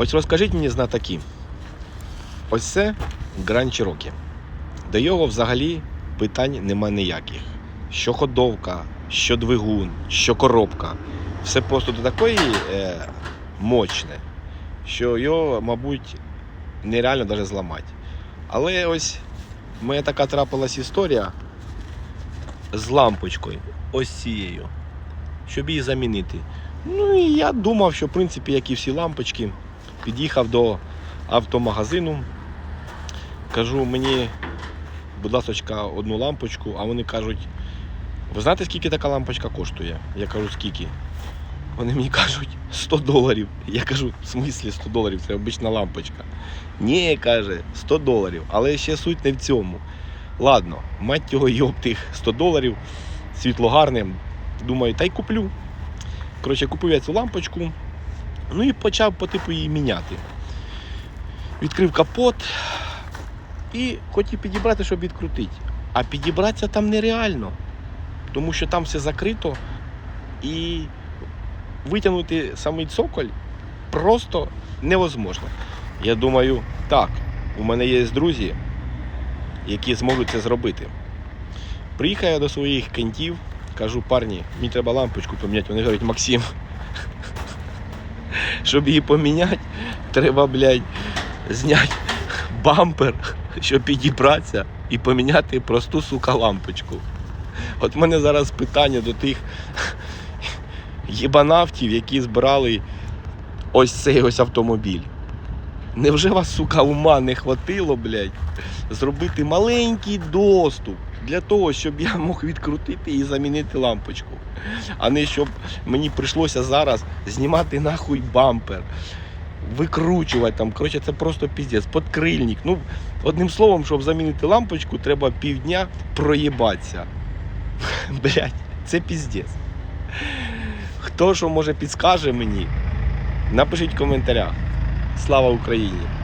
Ось розкажіть мені знатоки. Ось це Grand Cherokee. До його взагалі питань нема ніяких. Що ходовка, що двигун, що коробка. Все просто до такої е, мощне, що його, мабуть, нереально навіть зламати. Але ось в мене така трапилась історія з лампочкою, ось цією, щоб її замінити. Ну і я думав, що в принципі, як і всі лампочки, під'їхав до автомагазину. Кажу, мені, будь ласка, одну лампочку, а вони кажуть, ви знаєте, скільки така лампочка коштує? Я кажу, скільки? Вони мені кажуть 100 доларів. Я кажу, в смислі 100 доларів, це обична лампочка. Ні, каже, 100 доларів, але ще суть не в цьому. Ладно, мать його йоб тих 100 доларів, світло гарне. Думаю, та й куплю. Коротше, купив я цю лампочку, ну і почав по типу її міняти. Відкрив капот і хотів підібрати, щоб відкрутити. А підібратися там нереально, тому що там все закрито і витягнути самий цоколь просто невозможно. Я думаю, так, у мене є друзі, які зможуть це зробити. Приїхав я до своїх кентів, кажу, парні, мені треба лампочку поміняти. Вони говорять, Максим, щоб її поміняти, треба, блядь, зняти бампер, щоб підібратися і поміняти просту сука лампочку. От в мене зараз питання до тих єбанавтів, які збирали ось цей ось автомобіль. Невже вас, сука, ума не хватило, блядь, зробити маленький доступ для того, щоб я мог відкрутити і замінити лампочку, а не щоб мені прийшлося зараз знімати нахуй бампер, викручувати там. Коротше, це просто піздець, подкрильник. Ну, одним словом, щоб замінити лампочку, треба півдня проїбатися. Блядь, це піздець. Хто що може підскаже мені, напишіть в коментарях. Слава Україні!